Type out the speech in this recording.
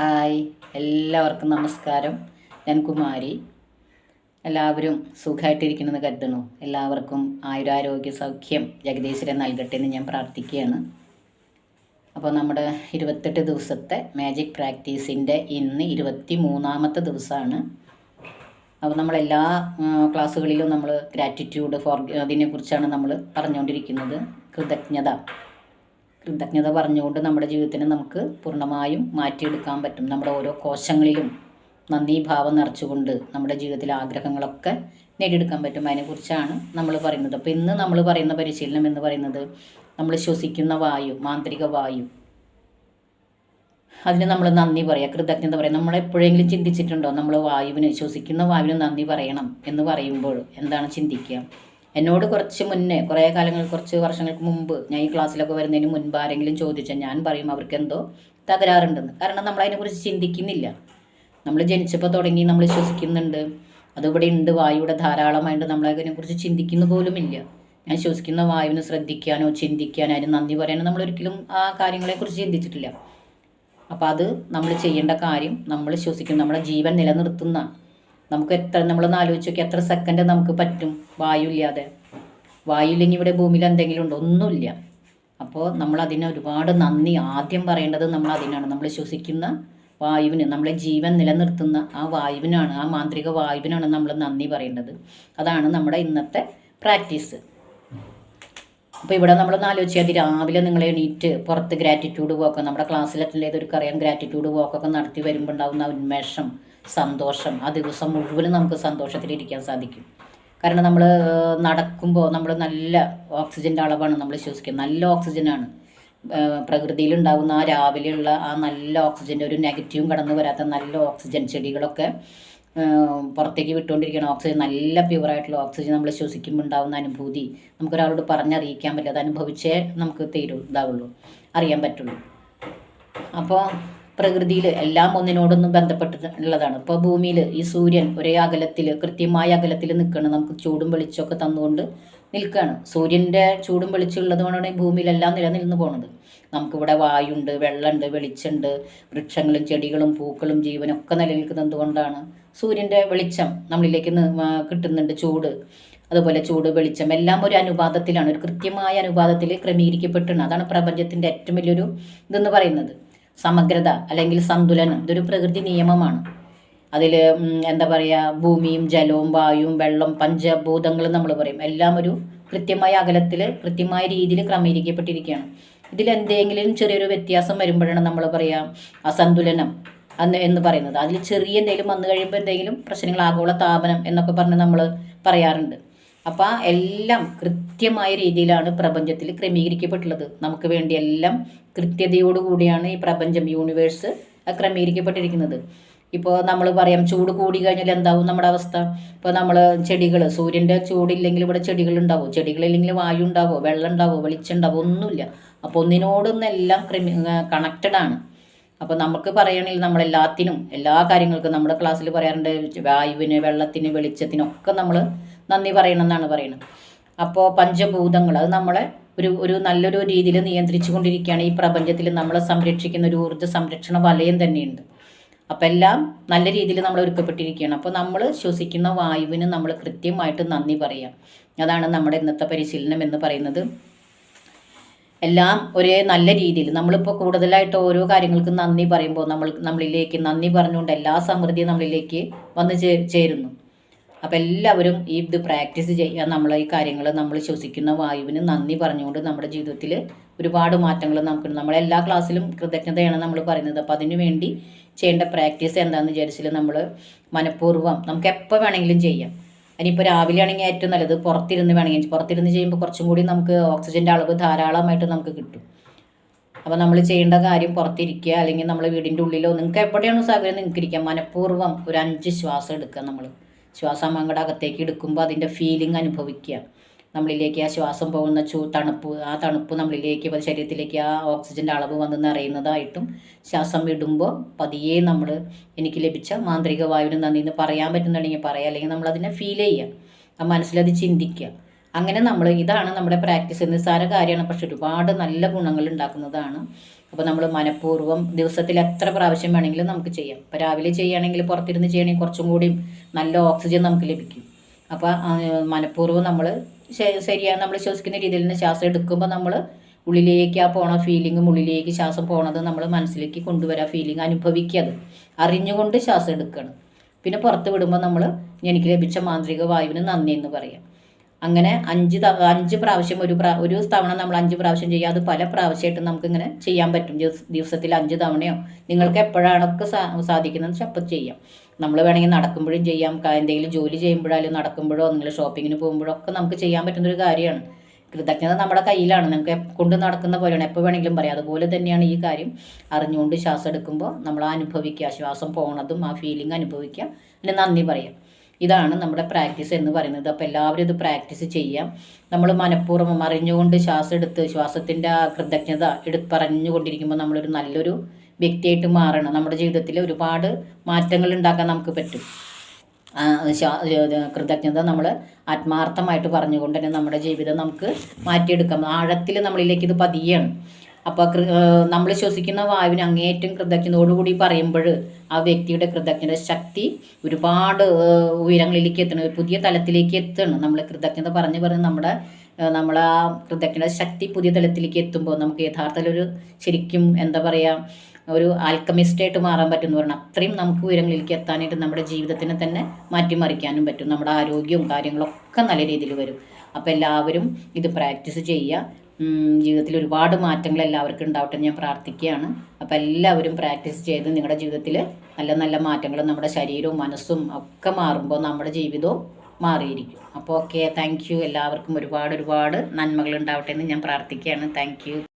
Hi. എല്ലാവർക്കും നമസ്കാരം. ഞാൻ കുമാരി. എല്ലാവരും സുഖമായിട്ടിരിക്കണമെന്ന് കരുതണു എല്ലാവർക്കും ആയുരാരോഗ്യ സൗഖ്യം ജഗദീശ്വരൻ നൽകട്ടെ എന്ന് ഞാൻ പ്രാർത്ഥിക്കുകയാണ്. അപ്പോൾ നമ്മുടെ ഇരുപത്തെട്ട് ദിവസത്തെ മാജിക് പ്രാക്ടീസിന്റെ ഇന്ന് ഇരുപത്തി മൂന്നാമത്തെ ദിവസമാണ്. അപ്പോൾ നമ്മളെല്ലാ എല്ലാ ക്ലാസ്സുകളിലും നമ്മൾ ഗ്രാറ്റിറ്റ്യൂഡ് ഫോർ അതിനെക്കുറിച്ചാണ് നമ്മൾ പറഞ്ഞുകൊണ്ടിരിക്കുന്നത്. കൃതജ്ഞത. കൃതജ്ഞത പറഞ്ഞുകൊണ്ട് നമ്മുടെ ജീവിതത്തിനെ നമുക്ക് പൂർണമായും മാറ്റിയെടുക്കാൻ പറ്റും. നമ്മുടെ ഓരോ കോശങ്ങളിലും നന്ദി ഭാവം നിറച്ചുകൊണ്ട് നമ്മുടെ ജീവിതത്തിലെ ആഗ്രഹങ്ങളൊക്കെ നേടിയെടുക്കാൻ പറ്റും. അതിനെക്കുറിച്ചാണ് നമ്മൾ പറയുന്നത്. അപ്പോൾ ഇന്ന് നമ്മൾ പറയുന്ന പരിശീലനം എന്ന് പറയുന്നത് നമ്മൾ ശ്വസിക്കുന്ന വായു മാന്ത്രിക വായു. അതിന് നമ്മൾ നന്ദി പറയുക കൃതജ്ഞത പറയാം. നമ്മൾ എപ്പോഴെങ്കിലും ചിന്തിച്ചിട്ടുണ്ടോ? നമ്മൾ വായുവിന് ശ്വസിക്കുന്ന വായുവിന് നന്ദി പറയണം എന്ന് പറയുമ്പോൾ എന്താണ് ചിന്തിക്കുക? എന്നോട് കുറച്ച് മുന്നേ കുറേ കാലങ്ങൾ കുറച്ച് വർഷങ്ങൾക്ക് മുമ്പ് ഞാൻ ഈ ക്ലാസ്സിലൊക്കെ വരുന്നതിന് മുൻപ് ആരെങ്കിലും ചോദിച്ചാൽ ഞാൻ പറയും അവർക്ക് എന്തോ തകരാറുണ്ടെന്ന്. കാരണം നമ്മൾ അതിനെക്കുറിച്ച് ചിന്തിക്കുന്നില്ല. നമ്മൾ ജനിച്ചപ്പോൾ തുടങ്ങി നമ്മൾ ശ്വസിക്കുന്നുണ്ട് അതിവിടെ ഉണ്ട് വായുവിടെ ധാരാളമായിട്ട് നമ്മൾ അതിനെക്കുറിച്ച് ചിന്തിക്കുന്ന പോലുമില്ല. ഞാൻ ശ്വസിക്കുന്ന വായുവിനെ ശ്രദ്ധിക്കാനോ ചിന്തിക്കാനോ അതിന് നന്ദി പറയാനോ നമ്മൾ ഒരിക്കലും ആ കാര്യങ്ങളെക്കുറിച്ച് ചിന്തിച്ചിട്ടില്ല. അപ്പോൾ അത് നമ്മൾ ചെയ്യേണ്ട കാര്യം നമ്മൾ ശ്വസിക്കുന്ന നമ്മുടെ ജീവൻ നിലനിർത്തുന്ന നമുക്ക് എത്ര നമ്മൾ ആലോചിച്ച് നോക്കി എത്ര സെക്കൻഡ് നമുക്ക് പറ്റും വായു ഇല്ലാതെ. വായു ഇല്ലെങ്കിൽ ഇവിടെ ഭൂമിയിൽ എന്തെങ്കിലും ഉണ്ടോ? ഒന്നുമില്ല. അപ്പോൾ നമ്മൾ അതിന് ഒരുപാട് നന്ദി. ആദ്യം പറയേണ്ടത് നമ്മൾ അതിനാണ്. നമ്മൾ ശ്വസിക്കുന്ന വായുവിന് നമ്മളെ ജീവൻ നിലനിർത്തുന്ന ആ വായുവിനാണ് ആ മാന്ത്രിക വായുവിനാണ് നമ്മൾ നന്ദി പറയേണ്ടത്. അതാണ് നമ്മുടെ ഇന്നത്തെ പ്രാക്ടീസ്. അപ്പോൾ ഇവിടെ നമ്മളൊന്ന് ആലോചിച്ചാൽ മതി രാവിലെ നിങ്ങൾ എണീറ്റ് പുറത്ത് ഗ്രാറ്റിറ്റ്യൂഡ് വോക്ക് നമ്മുടെ അറ്റൻഡ് ചെയ്തൊരു അറിയാം ഗ്രാറ്റിറ്റ്യൂഡ് വോക്കൊക്കെ നടത്തി വരുമ്പോൾ ഉണ്ടാകുന്ന ഉന്മേഷം സന്തോഷം. ആ ദിവസം മുഴുവനും നമുക്ക് സന്തോഷത്തിലിരിക്കാൻ സാധിക്കും. കാരണം നമ്മൾ നടക്കുമ്പോൾ നമ്മൾ നല്ല ഓക്സിജന്റെ അളവാണ് നമ്മൾ ശ്വസിക്കുന്നത് നല്ല ഓക്സിജനാണ് പ്രകൃതിയിൽ ഉണ്ടാകുന്ന ആ രാവിലെയുള്ള ആ നല്ല ഓക്സിജന്റെ ഒരു നെഗറ്റീവും കടന്നു വരാത്ത നല്ല ഓക്സിജൻ ചെടികളൊക്കെ പുറത്തേക്ക് വിട്ടുകൊണ്ടിരിക്കുന്ന ഓക്സിജൻ നല്ല പ്യുവറായിട്ടുള്ള ഓക്സിജൻ നമ്മൾ ശ്വസിക്കുമ്പോൾ ഉണ്ടാകുന്ന അനുഭൂതി നമുക്കൊരാളോട് പറഞ്ഞറിയിക്കാൻ പറ്റില്ല. അത് അനുഭവിച്ചേ നമുക്ക് തീരു ഇതാവുള്ളൂ. അറിയാൻ പറ്റുള്ളൂ. അപ്പോൾ പ്രകൃതിയിൽ എല്ലാം ഒന്നിനോടൊന്നും ബന്ധപ്പെട്ടിട്ടുള്ളതാണ് ഇപ്പോൾ ഭൂമിയിൽ ഈ സൂര്യൻ ഒരേ അകലത്തിൽ കൃത്യമായ അകലത്തിൽ നിൽക്കണം. നമുക്ക് ചൂടും വെളിച്ചമൊക്കെ തന്നുകൊണ്ട് നിൽക്കുകയാണ് സൂര്യന്റെ ചൂടും വെളിച്ചം ഉള്ളത് കൊണ്ടാണ് ഈ ഭൂമിയിലെല്ലാം നിലനിന്ന് പോകുന്നത് നമുക്കിവിടെ വായുണ്ട് വെള്ളമുണ്ട് വെളിച്ചമുണ്ട് വൃക്ഷങ്ങളും ചെടികളും പൂക്കളും ജീവനൊക്കെ നിലനിൽക്കുന്നത് എന്തുകൊണ്ടാണ് സൂര്യന്റെ വെളിച്ചം നമ്മളിലേക്ക് കിട്ടുന്നുണ്ട്. ചൂട് അതുപോലെ ചൂട് വെളിച്ചം എല്ലാം ഒരു അനുപാതത്തിലാണ്. ഒരു കൃത്യമായ അനുപാതത്തിൽ ക്രമീകരിക്കപ്പെട്ടിട്ടുണ്ട് അതാണ് പ്രപഞ്ചത്തിന്റെ ഏറ്റവും വലിയൊരു ഇതെന്ന് പറയുന്നത്. സമഗ്രത അല്ലെങ്കിൽ സന്തുലനം ഇതൊരു പ്രകൃതി നിയമമാണ്. അതിൽ എന്താ പറയുക ഭൂമിയും ജലവും വായുവും വെള്ളം പഞ്ചഭൂതങ്ങളും നമ്മൾ പറയും. എല്ലാം ഒരു കൃത്യമായ അകലത്തിൽ കൃത്യമായ രീതിയിൽ ക്രമീകരിക്കപ്പെട്ടിരിക്കുകയാണ്. ഇതിൽ എന്തെങ്കിലും ചെറിയൊരു വ്യത്യാസം വരുമ്പോഴാണ് നമ്മൾ പറയുക അസന്തുലനം അന്ന് എന്ന് പറയുന്നത്. അതിൽ ചെറിയ എന്തെങ്കിലും വന്നു കഴിയുമ്പോൾ എന്തെങ്കിലും പ്രശ്നങ്ങൾ ആഗോള താപനം എന്നൊക്കെ പറഞ്ഞ് നമ്മൾ പറയാറുണ്ട്. അപ്പോൾ എല്ലാം കൃത്യമായ രീതിയിലാണ് പ്രപഞ്ചത്തിൽ ക്രമീകരിക്കപ്പെട്ടുള്ളത്. നമുക്ക് വേണ്ടി എല്ലാം കൃത്യതയോടുകൂടിയാണ് ഈ പ്രപഞ്ചം യൂണിവേഴ്സ് ക്രമീകരിക്കപ്പെട്ടിരിക്കുന്നത്. ഇപ്പോൾ നമ്മൾ പറയാം ചൂട് കൂടി കഴിഞ്ഞാൽ എന്താവും നമ്മുടെ അവസ്ഥ? ഇപ്പോൾ നമ്മൾ ചെടികൾ സൂര്യന്റെ ചൂടില്ലെങ്കിൽ ഇവിടെ ചെടികൾ ഉണ്ടാവും ചെടികളില്ലെങ്കിൽ വായു ഉണ്ടാവോ? വെള്ളം ഉണ്ടാവോ? വെളിച്ചം ഉണ്ടാവോ? ഒന്നുമില്ല. അപ്പോൾ ഒന്നിനോടൊന്നെല്ലാം ക്രമി കണക്റ്റഡ് ആണ്. അപ്പോൾ നമുക്ക് പറയണമെങ്കിൽ നമ്മളെല്ലാത്തിനും എല്ലാ കാര്യങ്ങൾക്കും നമ്മുടെ ക്ലാസ്സിൽ പറയാറുണ്ട് വായുവിന് വെള്ളത്തിന് വെളിച്ചത്തിനൊക്കെ നമ്മൾ നന്ദി പറയണം എന്നാണ് പറയുന്നത്. അപ്പോൾ പഞ്ചഭൂതങ്ങൾ അത് നമ്മളെ ഒരു ഒരു നല്ലൊരു രീതിയിൽ നിയന്ത്രിച്ചു കൊണ്ടിരിക്കുകയാണ് ഈ പ്രപഞ്ചത്തിൽ നമ്മളെ സംരക്ഷിക്കുന്ന ഒരു ഊർജ സംരക്ഷണ വലയം തന്നെയുണ്ട്. അപ്പം എല്ലാം നല്ല രീതിയിൽ നമ്മൾ ഒരുക്കപ്പെട്ടിരിക്കുകയാണ്. അപ്പോൾ നമ്മൾ ശ്വസിക്കുന്ന വായുവിന് നമ്മൾ കൃത്യമായിട്ട് നന്ദി പറയാം. അതാണ് നമ്മുടെ ഇന്നത്തെ പരിശീലനം എന്ന് പറയുന്നത്. എല്ലാം ഒരേ നല്ല രീതിയിൽ നമ്മളിപ്പോൾ കൂടുതലായിട്ട് ഓരോ കാര്യങ്ങൾക്കും നന്ദി പറയുമ്പോൾ നമ്മൾ നമ്മളിലേക്ക് നന്ദി പറഞ്ഞുകൊണ്ട് എല്ലാ സമൃദ്ധിയും നമ്മളിലേക്ക് വന്ന് ചേരുന്നു. അപ്പം എല്ലാവരും ഈ ഇത് പ്രാക്ടീസ് ചെയ്യാൻ നമ്മൾ ഈ കാര്യങ്ങൾ നമ്മൾ ശ്വസിക്കുന്ന വായുവിന് നന്ദി പറഞ്ഞുകൊണ്ട് നമ്മുടെ ജീവിതത്തിൽ ഒരുപാട് മാറ്റങ്ങൾ നമുക്ക് നമ്മളെല്ലാ ക്ലാസ്സിലും കൃതജ്ഞതയാണ് നമ്മൾ പറയുന്നത്. അപ്പം അതിനു വേണ്ടി ചെയ്യേണ്ട പ്രാക്ടീസ് എന്താണെന്ന് വിചാരിച്ചാൽ നമ്മൾ മനഃപൂർവം നമുക്ക് എപ്പോൾ വേണമെങ്കിലും ചെയ്യാം. ഇനിയിപ്പോൾ രാവിലെ ആണെങ്കിൽ ഏറ്റവും നല്ലത് പുറത്തിരുന്ന് വേണമെങ്കിൽ പുറത്തിരുന്ന് ചെയ്യുമ്പോൾ കുറച്ചും കൂടി നമുക്ക് ഓക്സിജന്റെ അളവ് ധാരാളമായിട്ട് നമുക്ക് കിട്ടും. അപ്പോൾ നമ്മൾ ചെയ്യേണ്ട കാര്യം പുറത്തിരിക്കുക അല്ലെങ്കിൽ നമ്മൾ വീടിന്റെ ഉള്ളിലോ നിങ്ങൾക്ക് എവിടെയാണോ സൗകര്യം നിങ്ങൾക്ക് ഇരിക്കാം. മനഃപൂർവം ഒരു അഞ്ച് ശ്വാസം എടുക്കുക നമ്മൾ ശ്വാസം അങ്ങോട്ട് അകത്തേക്ക് എടുക്കുമ്പോൾ അതിന്റെ ഫീലിംഗ് അനുഭവിക്കുക. നമ്മളിലേക്ക് ആ ശ്വാസം പോകുന്ന ചൂ തണുപ്പ് ആ തണുപ്പ് നമ്മളിലേക്ക് ശരീരത്തിലേക്ക് ആ ഓക്സിജന്റെ അളവ് വന്ന് നിറയുന്നതായിട്ടും ശ്വാസം വിടുമ്പോൾ പതിയെ നമ്മൾ എനിക്ക് ലഭിച്ച മാന്ത്രിക വായുവിന് നന്ദി എന്ന് പറയാൻ പറ്റുന്നുണ്ടെങ്കിൽ പറയാം. അല്ലെങ്കിൽ നമ്മളതിനെ ഫീൽ ചെയ്യുക. ആ മനസ്സിലത് ചിന്തിക്കുക. അങ്ങനെ നമ്മൾ ഇതാണ് നമ്മുടെ പ്രാക്ടീസ് നിസ്സാര കാര്യമാണ്. പക്ഷെ ഒരുപാട് നല്ല ഗുണങ്ങൾ ഉണ്ടാക്കുന്നതാണ് അപ്പോൾ നമ്മൾ മനഃപൂർവം ദിവസത്തിൽ എത്ര പ്രാവശ്യം വേണമെങ്കിലും നമുക്ക് ചെയ്യാം. ഇപ്പോൾ രാവിലെ ചെയ്യുകയാണെങ്കിൽ പുറത്തിരുന്ന് ചെയ്യണമെങ്കിൽ കുറച്ചും കൂടി നല്ല ഓക്സിജൻ നമുക്ക് ലഭിക്കും. അപ്പോൾ മനഃപൂർവം നമ്മൾ ശരിയാണ് നമ്മൾ ശ്വസിക്കുന്ന രീതിയിൽ നിന്ന് ശ്വാസം എടുക്കുമ്പോൾ നമ്മൾ ഉള്ളിലേക്ക് ആ പോണ ഫീലിങ്ങും ഉള്ളിലേക്ക് ശ്വാസം പോണത് നമ്മൾ മനസ്സിലേക്ക് കൊണ്ടുവരാം ഫീലിംഗ് അനുഭവിക്കുക അത്. അറിഞ്ഞുകൊണ്ട് ശ്വാസം എടുക്കണം. പിന്നെ പുറത്ത് വിടുമ്പോൾ നമ്മൾ എനിക്ക് ലഭിച്ച മാന്ത്രിക വായുവിന് നന്ദി എന്ന് പറയാം. അങ്ങനെ അഞ്ച് അഞ്ച് പ്രാവശ്യം ഒരു പ്രാ ഒരു തവണ നമ്മൾ അഞ്ച് പ്രാവശ്യം ചെയ്യുക. അത് പല പ്രാവശ്യമായിട്ട് നമുക്കിങ്ങനെ ചെയ്യാൻ പറ്റും. ദിവസത്തിൽ അഞ്ച് തവണയോ? നിങ്ങൾക്ക് എപ്പോഴാണൊക്കെ സാ സാധിക്കുന്നത് അപ്പം ചെയ്യാം. നമ്മൾ വേണമെങ്കിൽ നടക്കുമ്പോഴും ചെയ്യാം. എന്തെങ്കിലും ജോലി ചെയ്യുമ്പോഴായാലും നടക്കുമ്പോഴോ നിങ്ങൾ ഷോപ്പിങ്ങിന് പോകുമ്പോഴോ ഒക്കെ നമുക്ക് ചെയ്യാൻ പറ്റുന്ന ഒരു കാര്യമാണ്. കൃതജ്ഞത നമ്മുടെ കയ്യിലാണ്. നിങ്ങൾക്ക് കൊണ്ട് നടക്കുന്ന പോലെയാണ്. എപ്പോൾ വേണമെങ്കിലും പറയാം. അതുപോലെ തന്നെയാണ് ഈ കാര്യം. അറിഞ്ഞുകൊണ്ട് ശ്വാസം എടുക്കുമ്പോൾ നമ്മൾ അനുഭവിക്കുക. ശ്വാസം പോണതും ആ ഫീലിംഗ് അനുഭവിക്കുക. പിന്നെ നന്ദി പറയാം ഇതാണ് നമ്മുടെ പ്രാക്ടീസ് എന്ന് പറയുന്നത്. അപ്പോൾ എല്ലാവരും ഇത് പ്രാക്ടീസ് ചെയ്യാം. നമ്മൾ മനഃപൂർവം അറിഞ്ഞുകൊണ്ട് ശ്വാസം എടുത്ത് ശ്വാസത്തിന്റെ ആ കൃതജ്ഞത എടു പറഞ്ഞുകൊണ്ടിരിക്കുമ്പോൾ നമ്മളൊരു നല്ലൊരു വ്യക്തിയായിട്ട് മാറണം. നമ്മുടെ ജീവിതത്തിൽ ഒരുപാട് മാറ്റങ്ങൾ ഉണ്ടാക്കാൻ നമുക്ക് പറ്റും. കൃതജ്ഞത നമ്മൾ ആത്മാർത്ഥമായിട്ട് പറഞ്ഞുകൊണ്ട് തന്നെ നമ്മുടെ ജീവിതം നമുക്ക് മാറ്റിയെടുക്കാം. ആഴത്തിൽ നമ്മളിലേക്ക് ഇത് പതിയാണ്. അപ്പോൾ നമ്മൾ ശ്വസിക്കുന്ന വായുവിന് അങ്ങേയറ്റം കൃതജ്ഞതയോടുകൂടി പറയുമ്പോൾ ആ വ്യക്തിയുടെ കൃതജ്ഞത ശക്തി ഒരുപാട് ഉയരങ്ങളിലേക്ക് എത്തണം ഒരു പുതിയ തലത്തിലേക്ക് എത്തണം. നമ്മൾ കൃതജ്ഞത പറഞ്ഞ് പറഞ്ഞ് നമ്മുടെ നമ്മളെ ആ കൃതജ്ഞത ശക്തി പുതിയ തലത്തിലേക്ക് എത്തുമ്പോൾ നമുക്ക് യഥാർത്ഥത്തിൽ ഒരു ശരിക്കും എന്താ പറയുക ഒരു ആൽക്കമിസ്റ്റായിട്ട് മാറാൻ പറ്റും എന്ന് പറഞ്ഞാൽ അത്രയും നമുക്ക് ഉയരങ്ങളിലേക്ക് എത്താനായിട്ട് നമ്മുടെ ജീവിതത്തിനെ തന്നെ മാറ്റിമറിക്കാനും പറ്റും. നമ്മുടെ ആരോഗ്യവും കാര്യങ്ങളൊക്കെ നല്ല രീതിയിൽ വരും. അപ്പോൾ എല്ലാവരും ഇത് പ്രാക്ടീസ് ചെയ്യുക. ജീവിതത്തിൽ ഒരുപാട് മാറ്റങ്ങൾ എല്ലാവർക്കും ഉണ്ടാവട്ടെ ഞാൻ പ്രാർത്ഥിക്കുകയാണ്. അപ്പോൾ എല്ലാവരും പ്രാക്ടീസ് ചെയ്ത് നിങ്ങളുടെ ജീവിതത്തിൽ നല്ല നല്ല മാറ്റങ്ങൾ നമ്മുടെ ശരീരവും മനസ്സും ഒക്കെ മാറുമ്പോൾ നമ്മുടെ ജീവിതവും മാറിയിരിക്കും. അപ്പോൾ ഓക്കെ താങ്ക് എല്ലാവർക്കും ഒരുപാട് ഒരുപാട് നന്മകൾ ഉണ്ടാവട്ടെ എന്ന് ഞാൻ പ്രാർത്ഥിക്കുകയാണ്. താങ്ക്